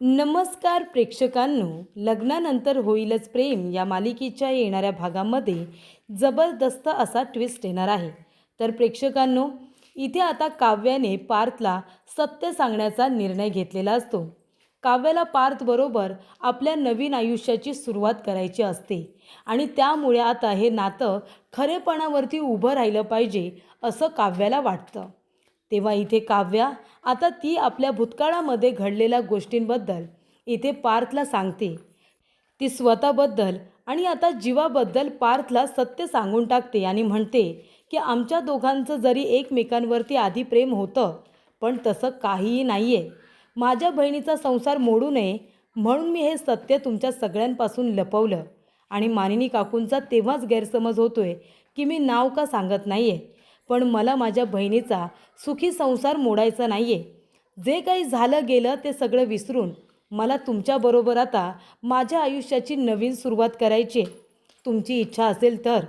नमस्कार प्रेक्षकांनो लग्नानंतर होईलच प्रेम या मालिकेच्या येणाऱ्या भागामध्ये जबरदस्त असा ट्विस्ट येणार आहे. तर प्रेक्षकांनो इथे आता काव्याने पार्थला सत्य सांगण्याचा निर्णय घेतलेला असतो. काव्याला पार्थबरोबर आपल्या नवीन आयुष्याची सुरुवात करायची असते आणि त्यामुळे आता हे नातं खरेपणावरती उभं राहिलं पाहिजे असं काव्याला वाटतं. तेव्हा इथे काव्या आता ती आपल्या भूतकाळामध्ये घडलेल्या गोष्टींबद्दल इथे पार्थला सांगते. ती स्वतःबद्दल आणि आता जीवाबद्दल पार्थला सत्य सांगून टाकते आणि म्हणते की आमच्या दोघांचं जरी एकमेकांवरती आधी प्रेम होतं पण तसं काहीही नाही आहे माझ्या बहिणीचा संसार मोडू नये म्हणून मी हे सत्य तुमच्या सगळ्यांपासून लपवलं. आणि मानिनी काकूंचा तेव्हाच गैरसमज होतोय की मी नाव का सांगत नाही आहे पण मला माझ्या बहिणीचा सुखी संसार मोडायचा नाही आहे जे काही झालं गेलं ते सगळं विसरून मला तुमच्याबरोबर आता माझ्या आयुष्याची नवीन सुरुवात करायची तुमची इच्छा असेल तर.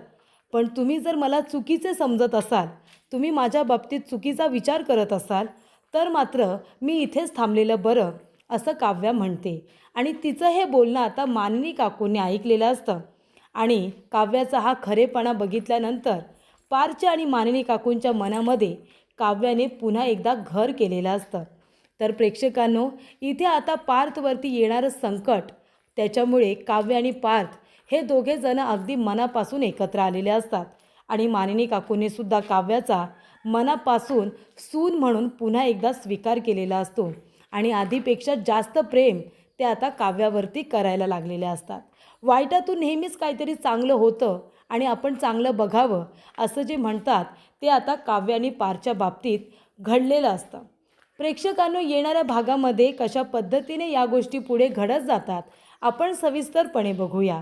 पण तुम्ही जर मला चुकीचे समजत असाल तुम्ही माझ्या बाबतीत चुकीचा विचार करत असाल तर मात्र मी इथेच थांबलेलं बरं असं काव्या म्हणते. आणि तिचं हे बोलणं आता माननी काकूने ऐकलेलं असतं. आणि काव्याचा हा खरेपणा बघितल्यानंतर पारच्या आणि मानिनी काकूंच्या मनामध्ये काव्याने पुन्हा एकदा घर केलेलं असतं. तर प्रेक्षकांनो इथे आता पार्थवरती येणारं संकट त्याच्यामुळे काव्य आणि पार्थ हे दोघेजणं अगदी मनापासून एकत्र आलेले असतात. आणि मानिनी काकूने सुद्धा काव्याचा मनापासून सून म्हणून पुन्हा एकदा स्वीकार केलेला असतो. आणि आधीपेक्षा जास्त प्रेम ते आता काव्यावरती करायला लागलेले असतात. वाईटातून नेहमीच काहीतरी चांगलं होतं आणि आपण चांगलं बघावं असं जे म्हणतात ते आता काव्य आणि पारच्या बाबतीत घडलेलं असतं. प्रेक्षकांनो येणाऱ्या भागामध्ये कशा पद्धतीने या गोष्टी पुढे घडत जातात आपण सविस्तरपणे बघूया.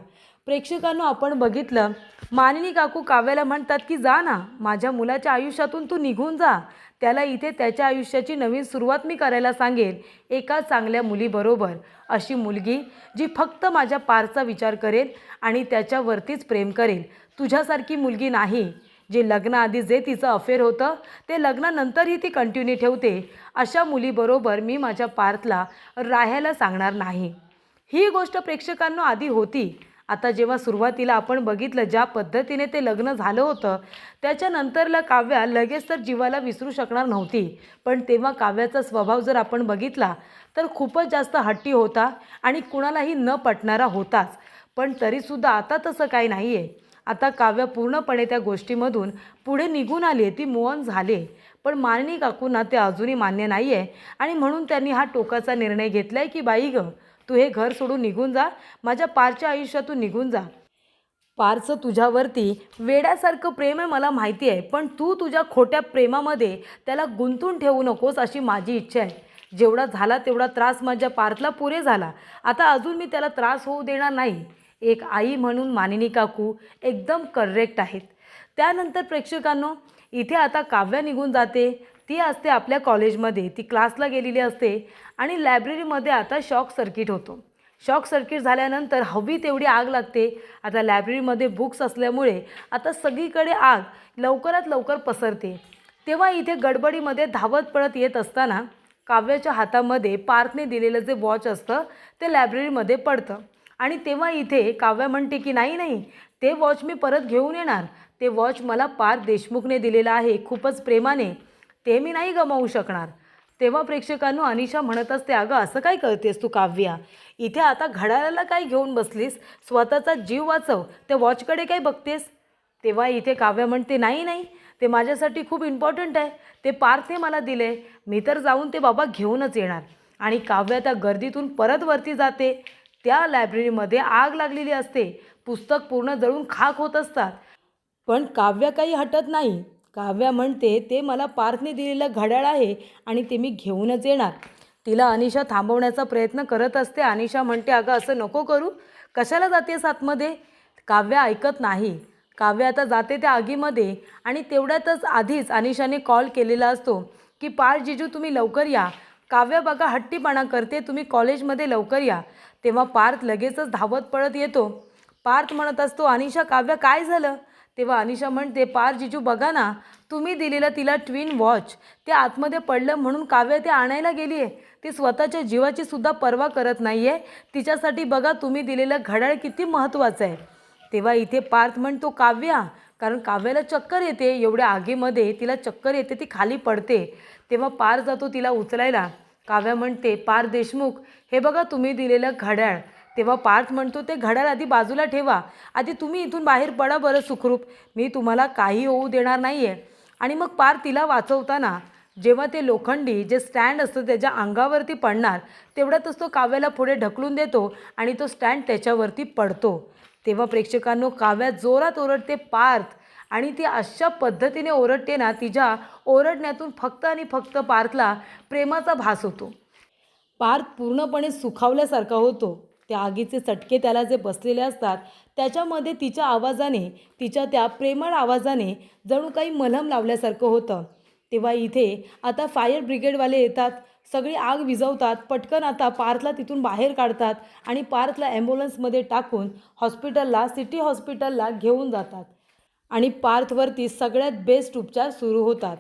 प्रेक्षकांनो आपण बघितलं मानिनी काकू काव्याला म्हणतात की जा ना माझ्या मुलाच्या आयुष्यातून तू निघून जा त्याला इथे त्याच्या आयुष्याची नवीन सुरुवात मी करायला सांगेन. एका चांगल्या मुलीबरोबर. अशी मुलगी जी फक्त माझ्या पारचा विचार करेल आणि त्याच्यावरतीच प्रेम करेल तुझ्यासारखी मुलगी नाही. जे लग्नाआधी जे तिचं अफेअर होतं ते लग्नानंतरही ती कंटिन्यू ठेवते. अशा मुलीबरोबर मी माझ्या पार्थला राहायला सांगणार नाही. ही गोष्ट प्रेक्षकांना आधी होती. आता जेव्हा सुरुवातीला आपण बघितलं ज्या पद्धतीने ते लग्न झालं होतं त्याच्यानंतरला काव्या लगेच तर जीवाला विसरू शकणार नव्हती. पण तेव्हा काव्याचा स्वभाव जर आपण बघितला तर खूपच जास्त हट्टी होता आणि कुणालाही न पटणारा होताच. पण तरीसुद्धा आता तसं काही नाही आहे आता काव्य पूर्णपणे त्या गोष्टीमधून पुढे निघून आली आहे ती मोहन झाले पण माननी काकूंना ते अजूनही मान्य नाही आहे आणि म्हणून त्यांनी हा टोकाचा निर्णय घेतला आहे की बाई गं तू हे घर सोडून निघून जा. माझ्या पारच्या आयुष्यातून निघून जा. पारचं तुझ्यावरती वेड्यासारखं प्रेम आहे मला माहिती आहे. पण तू तुझ्या खोट्या प्रेमामध्ये त्याला गुंतून ठेवू नकोस अशी माझी इच्छा आहे. जेवढा झाला तेवढा त्रास माझ्या पार्थला पुरे झाला. आता अजून मी त्याला त्रास होऊ देणार नाही. एक आई म्हणून मानिनी काकू एकदम करेक्ट आहेत. त्यानंतर प्रेक्षकांनो इथे आता काव्या निघून जाते. ती असते आपल्या कॉलेजमध्ये ती क्लासला गेलेली असते आणि लायब्ररीमध्ये आता शॉक सर्किट होतो. शॉक सर्किट झाल्यानंतर हवी तेवढी आग लागते. आता लायब्ररीमध्ये बुक्स असल्यामुळे आता सगळीकडे आग लवकरात लवकर पसरते. तेव्हा इथे गडबडीमध्ये धावत पळत येत असताना काव्याच्या हातामध्ये पार्थने दिलेलं जे वॉच असतं ते लायब्ररीमध्ये पडतं. आणि तेव्हा इथे काव्या म्हणते की नाही नाही ते वॉच मी परत घेऊन येणार. ते वॉच मला पार्थ देशमुखने दिलेलं आहे. खूपच प्रेमाने ते मी नाही गमावू शकणार. तेव्हा प्रेक्षकांनो अनिशा म्हणत असते अगं असं काय करतेस तू काव्या? इथे आता घड्याळाला काय घेऊन बसलीस? स्वतःचा जीव वाचव. त्या वॉचकडे काय बघतेस? तेव्हा इथे काव्य म्हणते नाही नाही. ते माझ्यासाठी खूप इम्पॉर्टंट आहे. ते पार्थे मला दिले. मी तर जाऊन ते बाबा घेऊनच येणार. आणि काव्य त्या गर्दीतून परत वरती जाते. त्या लायब्ररीमध्ये आग लागलेली असते. पुस्तक पूर्ण जळून खाक होत असतात. पण काव्य काही हटत नाही. काव्या म्हणते ते मला पार्थने दिलेलं घड्याळ आहे आणि ते मी घेऊनच येणार. तिला अनिशा थांबवण्याचा प्रयत्न करत असते. अनिशा म्हणते अगं असं नको करू. कशाला जातेस आतमध्ये काव्य ऐकत नाही. काव्य आता जाते त्या आगीमध्ये आणि तेवढ्यातच आधीच अनिशाने कॉल केलेला असतो की पार जिजू तुम्ही लवकर या. काव्य बघा हट्टीपणा करते. तुम्ही कॉलेजमध्ये लवकर या. तेव्हा पार्थ लगेचच धावत पळत येतो. पार्थ म्हणत असतो अनिशा काव्य काय झालं? तेव्हा अनिशा म्हणते पार जिजू बघा ना तुम्ही दिलेलं तिला ट्विन वॉच ते आतमध्ये पडलं म्हणून काव्य ते आणायला गेली आहे ती स्वतःच्या जीवाची सुद्धा पर्वा करत नाही आहे तिच्यासाठी बघा तुम्ही दिलेलं घड्याळ किती महत्त्वाचं आहे. तेव्हा इथे पार्थ म्हणतो काव्या कारण काव्याला चक्कर येते. एवढ्या आगीमध्ये तिला चक्कर येते ती खाली पडते. तेव्हा पार जातो तिला उचलायला. काव्या म्हणते पार देशमुख हे बघा तुम्ही दिलेलं घड्याळ. तेव्हा पार्थ म्हणतो ते घड्याळ आधी बाजूला ठेवा. आधी तुम्ही इथून बाहेर पडा बरं सुखरूप. मी तुम्हाला काही होऊ देणार नाही आहे आणि मग पार तिला वाचवताना जेव्हा ते लोखंडी जे स्टँड असतं त्याच्या अंगावरती पडणार तेवढ्यातच तो काव्याला पुढे ढकलून देतो आणि तो स्टँड त्याच्यावरती पडतो. तेव्हा प्रेक्षकांनो काव्या जोरात ओरडते पार्थ. आणि ती अशा पद्धतीने ओरडते ना तिच्या ओरडण्यातून फक्त आणि फक्त पार्थला प्रेमाचा भास होतो. पार्थ पूर्णपणे सुखावल्यासारखा होतो. त्या आगीचे चटके त्याला जे बसलेले असतात त्याच्यामध्ये तिच्या आवाजाने तिच्या त्या प्रेमळ आवाजाने जणू काही मलम लावल्यासारखं होतं. तेव्हा इथे आता फायर ब्रिगेडवाले येतात सगळी आग विझवतात पटकन आता पार्थला तिथून बाहेर काढतात आणि पार्थला ॲम्ब्युलन्समध्ये टाकून हॉस्पिटलला सिटी हॉस्पिटलला घेऊन जातात. आणि पार्थवरती सगळ्यात बेस्ट उपचार सुरू होतात.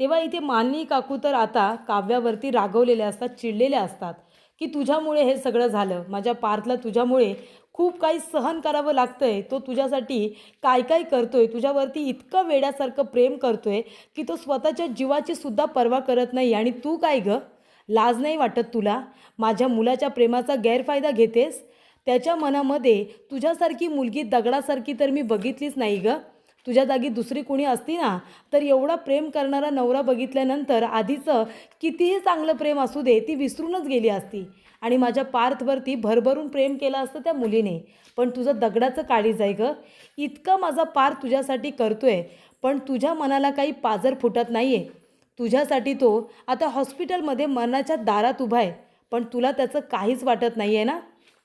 तेव्हा इथे माननी काकू तर आता काव्यावरती रागवलेले असतात चिडलेल्या असतात. की तुझ्यामुळे हे सगळं झालं. माझ्या पार्थला तुझ्यामुळे खूप काही सहन करावं लागतं आहे तो तुझ्यासाठी काय काय करतो आहे तुझ्यावरती इतकं वेड्यासारखं प्रेम करतो आहे की तो स्वतःच्या जीवाची सुद्धा पर्वा करत नाही. आणि तू काय गं? लाज नाही वाटत तुला? माझ्या मुलाच्या प्रेमाचा गैरफायदा घेतेस? त्याच्या मनामध्ये तुझ्यासारखी मुलगी दगडासारखी तर मी बघितलीच नाही गं. तुझ्या जागी दुसरी कुणी असती ना तर एवढा प्रेम करणारा नवरा बघितल्यानंतर आधीचं कितीही चांगलं प्रेम असू दे ती विसरूनच गेली असती. आणि माझ्या पार्थवरती भरभरून प्रेम केलं असतं त्या मुलीने. पण तुझं दगडाचं काळीज आहे गं. इतकं माझा पार्थ तुझ्यासाठी करतोय पण तुझ्या मनाला काही पाजर फुटत नाही आहे तुझ्यासाठी तो आता हॉस्पिटलमध्ये मरणाच्या दारात उभा आहे पण तुला त्याचं काहीच वाटत नाही आहे ना?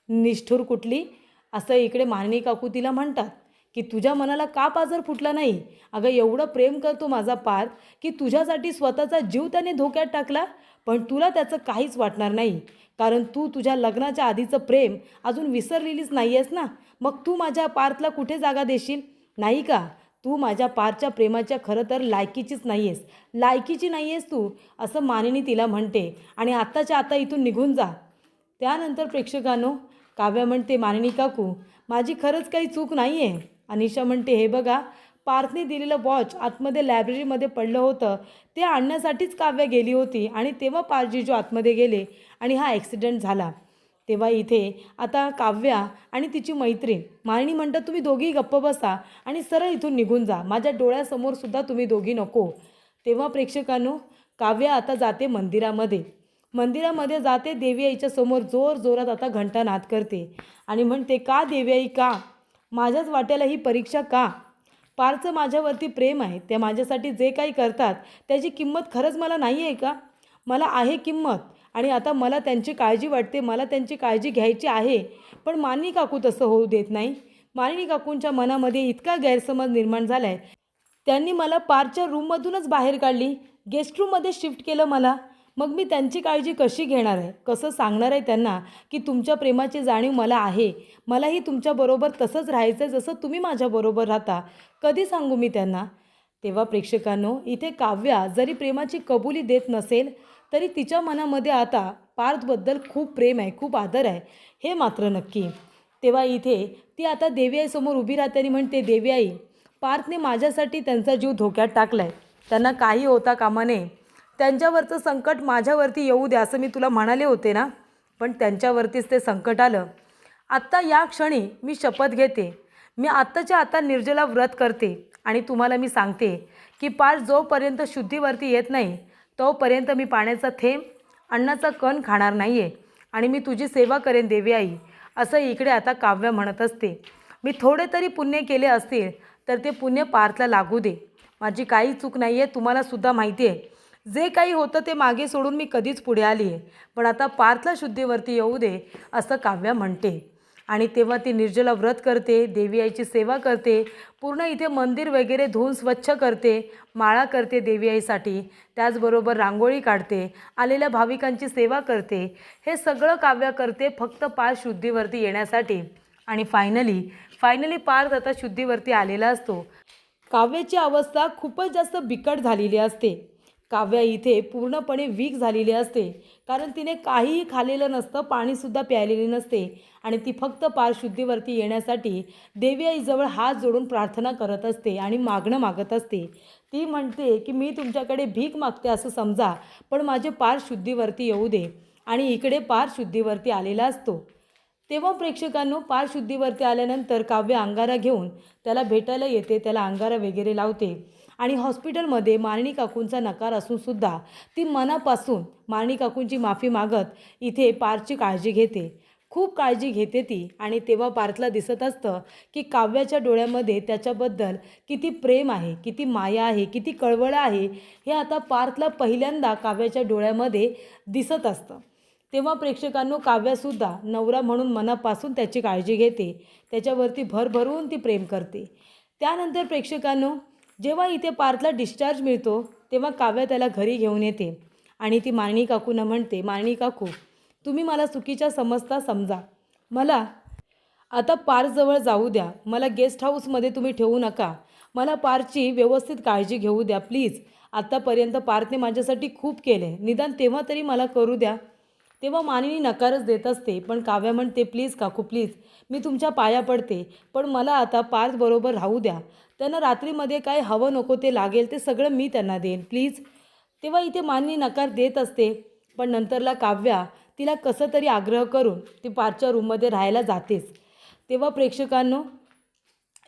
निष्ठूर कुठली? असं इकडे माननी काकू तिला म्हणतात. की तुझ्या मनाला का पाजर फुटला नाही? अगं एवढं प्रेम करतो माझा पार की तुझ्यासाठी स्वतःचा जीव त्याने धोक्यात टाकला पण तुला त्याचं काहीच वाटणार नाही. कारण तू तुझ्या लग्नाच्या आधीचं प्रेम अजून विसरलेलीच नाही आहेस ना? मग तू माझ्या पार्थला कुठे जागा देशील? नाही का? तू माझ्या पारच्या प्रेमाच्या खरं तर लायकीचीच नाही आहेस लायकीची नाही आहेस तू असं मानिनी तिला म्हणते. आणि आत्ताच्या आता इथून निघून जा. त्यानंतर प्रेक्षकांनो काव्या म्हणते मानिनी काकू माझी खरंच काही चूक नाही आहे अनिशा म्हणते हे बघा पार्थने दिलेलं वॉच आतमध्ये लायब्ररीमध्ये पडलं होतं. ते आणण्यासाठीच काव्य गेली होती आणि तेव्हा पारजीजू आतमध्ये गेले आणि हा ॲक्सिडेंट झाला. तेव्हा इथे आता काव्या आणि तिची मैत्रीण. मालिनी म्हणतात तुम्ही दोघी गप्प बसा आणि सरळ इथून निघून जा. माझ्या डोळ्यासमोर सुद्धा तुम्ही दोघी नको. तेव्हा प्रेक्षकांनो काव्या आता जाते मंदिरामध्ये. मंदिरामध्ये जाते देवी आईच्या समोर जोर जोरात आता घंटानाद करते आणि म्हणते का देवी आई का? माझ्याच वाट्याला ही परीक्षा का? पारचं माझ्यावरती प्रेम आहे. ते माझ्यासाठी जे काही करतात त्याची किंमत खरंच मला नाही आहे का? मला आहे किंमत आणि आता मला त्यांची काळजी वाटते मला त्यांची काळजी घ्यायची आहे. पण मानिनी काकू तसं होऊ देत नाही. मानिनी काकूंच्या मनामध्ये इतका गैरसमज निर्माण झाला आहे त्यांनी मला पारच्या रूममधूनच बाहेर काढली. गेस्ट रूममध्ये शिफ्ट केलं मला. मग मी त्यांची काळजी कशी घेणार आहे? कसं सांगणार आहे त्यांना की तुमच्या प्रेमाची जाणीव मला आहे? मलाही तुमच्याबरोबर तसंच राहायचं आहे जसं तुम्ही माझ्याबरोबर राहता. कधी सांगू मी त्यांना? तेव्हा प्रेक्षकांनो इथे काव्या जरी प्रेमाची कबुली देत नसेल तरी तिच्या मनामध्ये आता पार्थबद्दल खूप प्रेम आहे खूप आदर आहे. हे मात्र नक्की. तेव्हा इथे ती आता देवी आईसमोर उभी राहते आणि म्हणते देवी आई पार्थने माझ्यासाठी त्यांचा जीव धोक्यात टाकला आहे त्यांना काही होता कामा नये. त्यांच्यावरचं संकट माझ्यावरती येऊ द्या असं मी तुला म्हणाले होते ना पण त्यांच्यावरतीच ते संकट आलं. आत्ता या क्षणी मी शपथ घेते. मी आत्ताच्या आता निर्जला व्रत करते आणि तुम्हाला मी सांगते की पार जोपर्यंत शुद्धीवरती येत नाही तोपर्यंत मी पाण्याचा थेंब अन्नाचा कण खाणार नाही आहे आणि मी तुझी सेवा करेन देवी आई असं इकडे आता काव्य म्हणत असते. मी थोडे तरी पुण्य केले असतील तर ते पुण्य पार्थला लागू दे. माझी काही चूक नाही आहे तुम्हालासुद्धा माहिती आहे जे काही होतं ते मागे सोडून मी कधीच पुढे आली आहे. पण आता पार्थला शुद्धीवरती येऊ दे असं काव्या म्हणते. आणि तेव्हा ती निर्जला व्रत करते देवी आईची सेवा करते पूर्ण इथे मंदिर वगैरे धुवून स्वच्छ करते माळा करते देवी आईसाठी त्याचबरोबर रांगोळी काढते आलेल्या भाविकांची सेवा करते. हे सगळं काव्य करते फक्त पार शुद्धीवरती येण्यासाठी. आणि फायनली फायनली पार्थ आता शुद्धीवरती आलेला असतो. काव्याची अवस्था खूपच जास्त बिकट झालेली असते. काव्या इथे पूर्णपणे वीक झालेली असते. कारण तिने काहीही खाल्लेलं नसतं पाणीसुद्धा प्यायलेले नसते. आणि ती फक्त पारशुद्धीवरती येण्यासाठी देवी आईजवळ हात जोडून प्रार्थना करत असते आणि मागणं मागत असते. ती म्हणते की मी तुमच्याकडे भीक मागते असं समजा पण माझे पार शुद्धीवरती येऊ दे. आणि इकडे पार शुद्धीवरती आलेला असतो. तेव्हा प्रेक्षकांनो पार शुद्धीवरती आल्यानंतर काव्य अंगारा घेऊन त्याला भेटायला येते त्याला अंगारा वगैरे लावते. आणि हॉस्पिटलमध्ये मारणी काकूंचा नकार असूनसुद्धा ती मनापासून मारणी काकूंची माफी मागत इथे पारची काळजी घेते. खूप काळजी घेते ती आणि तेव्हा पार्थला दिसत असतं की काव्याच्या डोळ्यामध्ये त्याच्याबद्दल किती प्रेम आहे किती माया आहे किती कळवळ आहे हे आता पार्थला पहिल्यांदा काव्याच्या डोळ्यामध्ये दिसत असतं. तेव्हा प्रेक्षकांनो काव्यासुद्धा नवरा म्हणून मनापासून त्याची काळजी घेते. त्याच्यावरती भरभरून ती प्रेम करते. त्यानंतर प्रेक्षकांनो जेव्हा इथे पार्थला डिस्चार्ज मिळतो तेव्हा काव्या त्याला घरी घेऊन येते. आणि ती मारणी काकूंना म्हणते मारणी काकू तुम्ही मला चुकीच्या समजता समजा. मला आता पारजवळ जाऊ द्या. मला गेस्ट हाऊसमध्ये तुम्ही ठेवू नका. मला पारची व्यवस्थित काळजी घेऊ द्या प्लीज आत्तापर्यंत पार्थने माझ्यासाठी खूप केले निदान तेव्हा तरी मला करू द्या. तेव्हा मानिनी नकारच देत असते पण काव्या म्हणते प्लीज काकू प्लीज मी तुमच्या पाया पडते पण मला आता पार्थ बरोबर राहू द्या. त्यांना रात्रीमध्ये काय हवं नको ते लागेल ते सगळं मी त्यांना देईन प्लीज. तेव्हा इथे मानिनी नकार देत असते पण नंतरला काव्या तिला कसं तरी आग्रह करून ती पार्थच्या रूममध्ये राहायला जातेच. तेव्हा प्रेक्षकांनो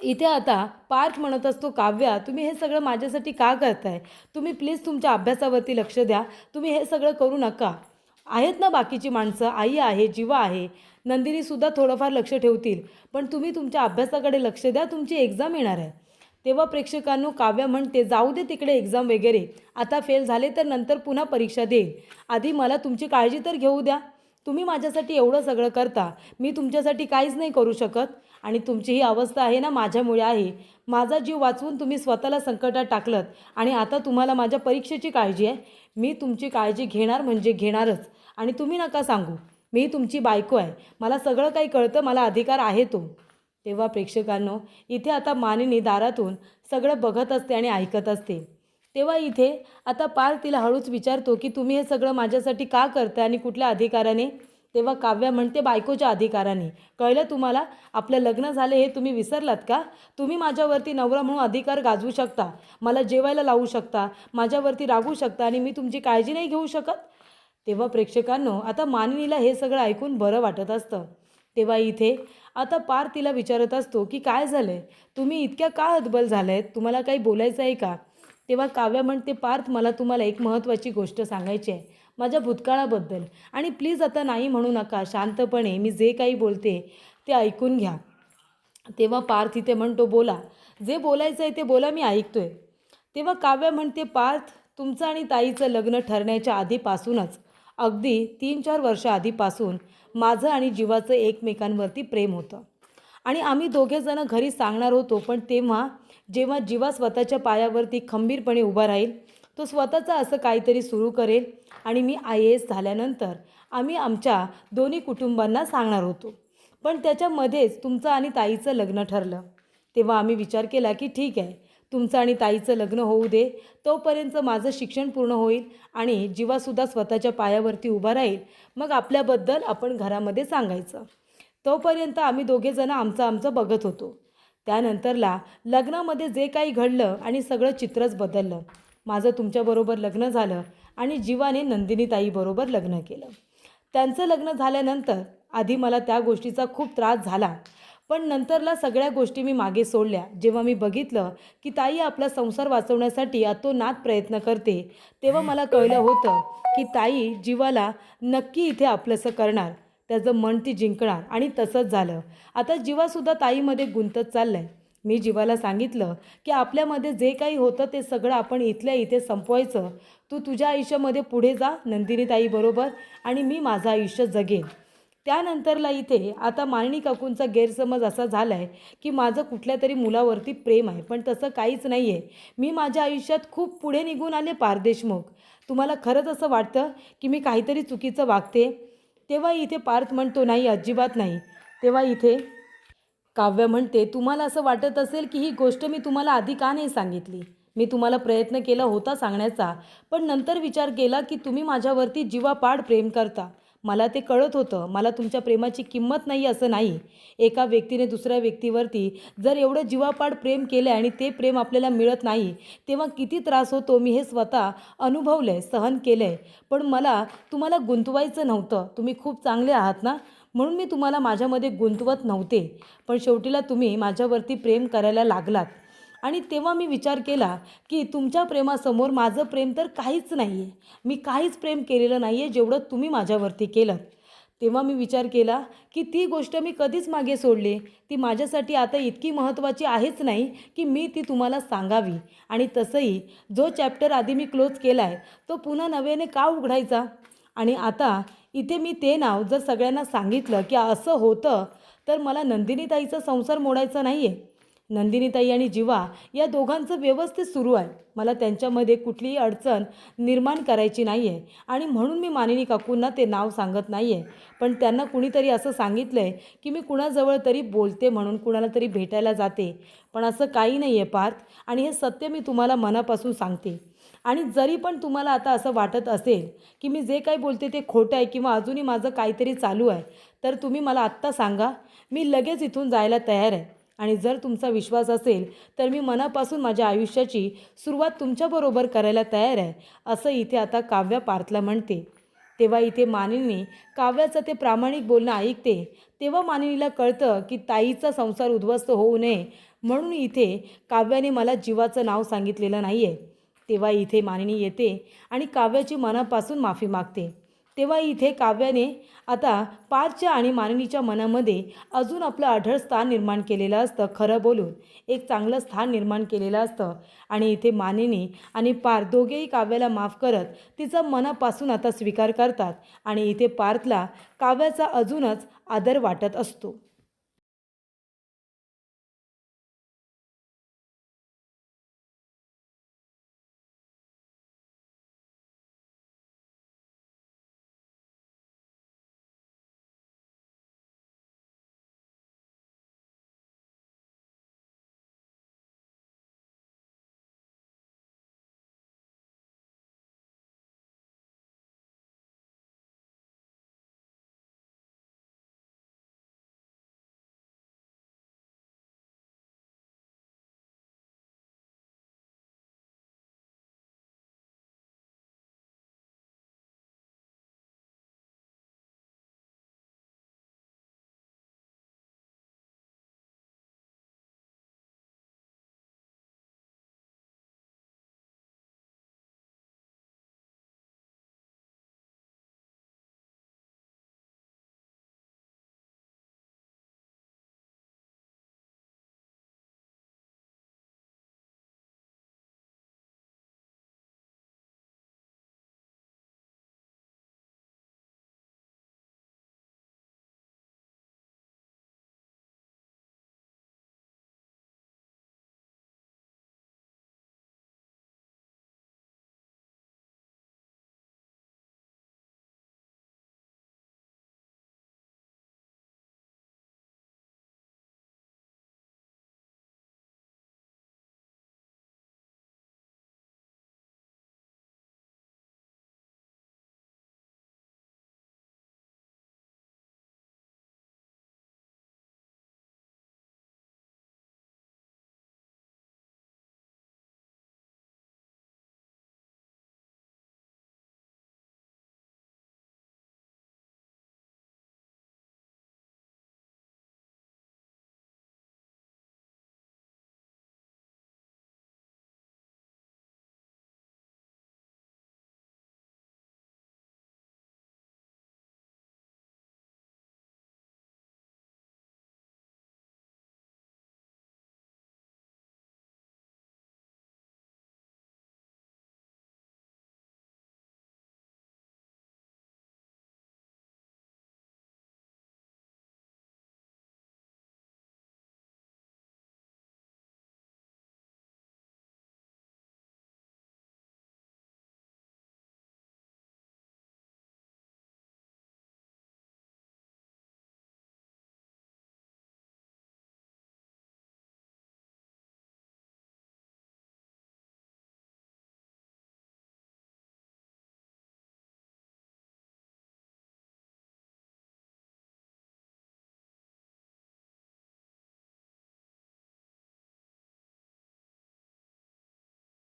इथे आता पार्थ म्हणत असतो काव्या तुम्ही हे सगळं माझ्यासाठी का करताय? तुम्ही प्लीज तुमच्या अभ्यासावरती लक्ष द्या. तुम्ही हे सगळं करू नका. आहेत ना बाकीची माणसं आई आहे जीवा आहे. नंदिनीसुद्धा थोडंफार लक्ष ठेवतील. पण तुम्ही तुमच्या अभ्यासाकडे लक्ष द्या तुमची एक्झाम येणार आहे. तेव्हा प्रेक्षकांनो काव्या म्हणते जाऊ दे तिकडे एक्झाम वगैरे. आता फेल झाले तर नंतर पुन्हा परीक्षा देईल. आधी मला तुमची काळजी तर घेऊ द्या. तुम्ही माझ्यासाठी एवढं सगळं करता मी तुमच्यासाठी काहीच नाही करू शकत. आणि तुमची ही अवस्था आहे ना माझ्यामुळे आहे. माझा जीव वाचवून तुम्ही स्वतःला संकटात टाकलत. आणि आता तुम्हाला माझ्या परीक्षेची काळजी आहे. मी तुमची काळजी घेणार म्हणजे घेणारच. आणि तुम्ही नका सांगू. मी तुमची बायको आहे. मला सगळं काही कळतं. मला अधिकार आहे तो. तेव्हा प्रेक्षकांनो इथे आता मानिनी दारातून सगळं बघत असते आणि ऐकत असते. तेव्हा इथे आता पार तिला हळूच विचारतो की तुम्ही हे सगळं माझ्यासाठी का करताय आणि कुठल्या अधिकाराने? तेव्हा काव्या म्हणते बायकोच्या अधिकाराने. कळलं तुम्हाला? आपलं लग्न झाले हे तुम्ही विसरलात का? तुम्ही माझ्यावरती नवरा म्हणून अधिकार गाजवू शकता. मला जेवायला लावू शकता. माझ्यावरती रागू शकता आणि मी तुमची काळजी नाही घेऊ शकत? तेव्हा प्रेक्षकांनो आता मानिनीला हे सगळं ऐकून बरं वाटत असतं. तेव्हा इथे आता पार तिला विचारत असतो की काय झालं आहे तुम्ही इतक्या का हतबल झाल्या? आहेत तुम्हाला काही बोलायचं आहे का? तेव्हा काव्या म्हणते पार्थ मला तुम्हाला एक महत्त्वाची गोष्ट सांगायची आहे माझ्या भूतकाळाबद्दल. आणि प्लीज आता नाही म्हणू नका शांतपणे मी जे काही बोलते ते ऐकून घ्या. तेव्हा पार्थ इथे म्हणतो बोला जे बोलायचं आहे ते बोला मी ऐकतोय. तेव्हा काव्या म्हणते पार्थ तुमचं आणि ताईचं लग्न ठरण्याच्या आधीपासूनच अगदी तीन चार वर्ष आधीपासून माझं आणि जीवाचं एकमेकांवरती प्रेम होतं. आणि आम्ही दोघेजणं घरी सांगणार होतो पण तेव्हा जेव्हा जीवा स्वतःच्या पायावरती खंबीरपणे उभा राहील तो स्वतःचं असं काहीतरी सुरू करेल आणि मी आय ए एस झाल्यानंतर आम्ही आमच्या दोन्ही कुटुंबांना सांगणार होतो. पण त्याच्यामध्येच तुमचं आणि ताईचं लग्न ठरलं. तेव्हा आम्ही विचार केला की ठीक आहे तुमचं आणि ताईचं लग्न होऊ दे तोपर्यंत माझं शिक्षण पूर्ण होईल आणि जीवासुद्धा स्वतःच्या पायावरती उभा राहील मग आपल्याबद्दल आपण घरामध्ये सांगायचं. तोपर्यंत आम्ही दोघेजणं आमचं आमचं बघत होतो. त्यानंतरला लग्नामध्ये जे काही घडलं आणि सगळं चित्रच बदललं. माझं तुमच्याबरोबर लग्न झालं आणि जीवाने नंदिनी ताईबरोबर लग्न केलं. त्यांचं लग्न झाल्यानंतर आधी मला त्या गोष्टीचा खूप त्रास झाला. पण नंतरला सगळ्या गोष्टी मी मागे सोडल्या. जेव्हा मी बघितलं की ताई आपला संसार वाचवण्यासाठी अतोनात प्रयत्न करते तेव्हा मला कळलं होतं की ताई जीवाला नक्की इथे आपलंसं करणार. त्याचं मन ती जिंकणार. आणि तसंच झालं. आता जीवासुद्धा ताईमध्ये गुंतत चाललं आहे मी जीवाला सांगितलं की आपल्यामध्ये जे काही होतं ते सगळं आपण इथल्या इथे संपवायचं. तू तुझ्या आयुष्यामध्ये पुढे जा नंदिनी ताईबरोबर आणि मी माझं आयुष्य जगेन. त्यानंतरला इथे आता मालिनी काकूंचा गैरसमज असा झाला आहे की माझं कुठल्या तरी मुलावरती प्रेम आहे. पण तसं काहीच नाही आहे मी माझ्या आयुष्यात खूप पुढे निघून आले पारदेशमुख. तुम्हाला खरंच असं वाटतं की मी काहीतरी चुकीचं वागते? तेव्हा इथे पार्थ म्हणतो नाही अजिबात नाही. तेव्हा इथे काव्य म्हणते तुम्हाला असं वाटत असेल की ही गोष्ट मी तुम्हाला आधी का नाही सांगितली? मी तुम्हाला प्रयत्न केला होता सांगण्याचा पण नंतर विचार केला की तुम्ही माझ्यावरती जीवापाड प्रेम करता. मला ते कळत होतं. मला तुमच्या प्रेमाची किंमत नाही असं नाही. एका व्यक्तीने दुसऱ्या व्यक्तीवरती जर एवढं जीवापाड प्रेम केलं आणि ते प्रेम आपल्याला मिळत नाही तेव्हा किती त्रास होतो? मी हे स्वतः अनुभवलं आहे सहन केलं आहे पण मला तुम्हाला गुंतवायचं नव्हतं. तुम्ही खूप चांगले आहात ना? म्हणून मी तुम्हाला माझ्यामध्ये गुंतवत नव्हते. पण शेवटीला तुम्ही माझ्यावरती प्रेम करायला लागलात. आणि तेव्हा मी विचार केला की तुमच्या प्रेमासमोर माझं प्रेम तर काहीच नाही आहे मी काहीच प्रेम केलेलं नाही आहे जेवढं तुम्ही माझ्यावरती केलं. तेव्हा मी विचार केला की ती गोष्ट मी कधीच मागे सोडली. ती माझ्यासाठी आता इतकी महत्त्वाची आहेच नाही की मी ती तुम्हाला सांगावी. आणि तसंही जो चॅप्टर आधी मी क्लोज केला आहे तो पुन्हा नव्याने का उघडायचा? आणि आता इथे मी ते नाव जर सगळ्यांना सांगितलं की असं होतं तर मला नंदिनीताईचा संसार मोडायचा नाही आहे नंदिनीताई आणि जीवा या दोघांचं व्यवस्थित सुरू आहे. मला त्यांच्यामध्ये कुठलीही अडचण निर्माण करायची नाही आहे आणि म्हणून मी मानिनी काकूंना ते नाव सांगत नाही आहे पण त्यांना कुणीतरी असं सांगितलं आहे की मी कुणाजवळ तरी बोलते म्हणून कुणाला तरी भेटायला जाते. पण असं काही नाही आहे पार्थ आणि हे सत्य मी तुम्हाला मनापासून सांगते. आणि जरी पण तुम्हाला आता असं वाटत असेल की मी जे काही बोलते ते खोटं आहे किंवा अजूनही माझं काहीतरी चालू आहे तर तुम्ही मला आत्ता सांगा. मी लगेच इथून जायला तयार आहे. आणि जर तुमचा विश्वास असेल तर मी मनापासून माझ्या आयुष्याची सुरुवात तुमच्याबरोबर करायला तयार आहे असं इथे आता काव्या पार्थला म्हणते. तेव्हा इथे मानिनी काव्याचं ते प्रामाणिक बोलणं ऐकते. तेव्हा मानिनीला कळतं की ताईचा संसार उद्ध्वस्त होऊ नये म्हणून इथे काव्याने मला जीवाचं नाव सांगितलेलं नाही आहे तेव्हा इथे मानिनी येते आणि काव्याची मनापासून माफी मागते. तेव्हा इथे काव्याने आता पारच्या आणि मानवीच्या मनामध्ये अजून आपलं अढळ स्थान निर्माण केलेलं असतं खरं बोलून. एक चांगलं स्थान निर्माण केलेलं असतं. आणि इथे मानिनी आणि पार दोघेही काव्याला माफ करत तिचा मनापासून आता स्वीकार करतात. आणि इथे पार्थला काव्याचा अजूनच आदर वाटत असतो.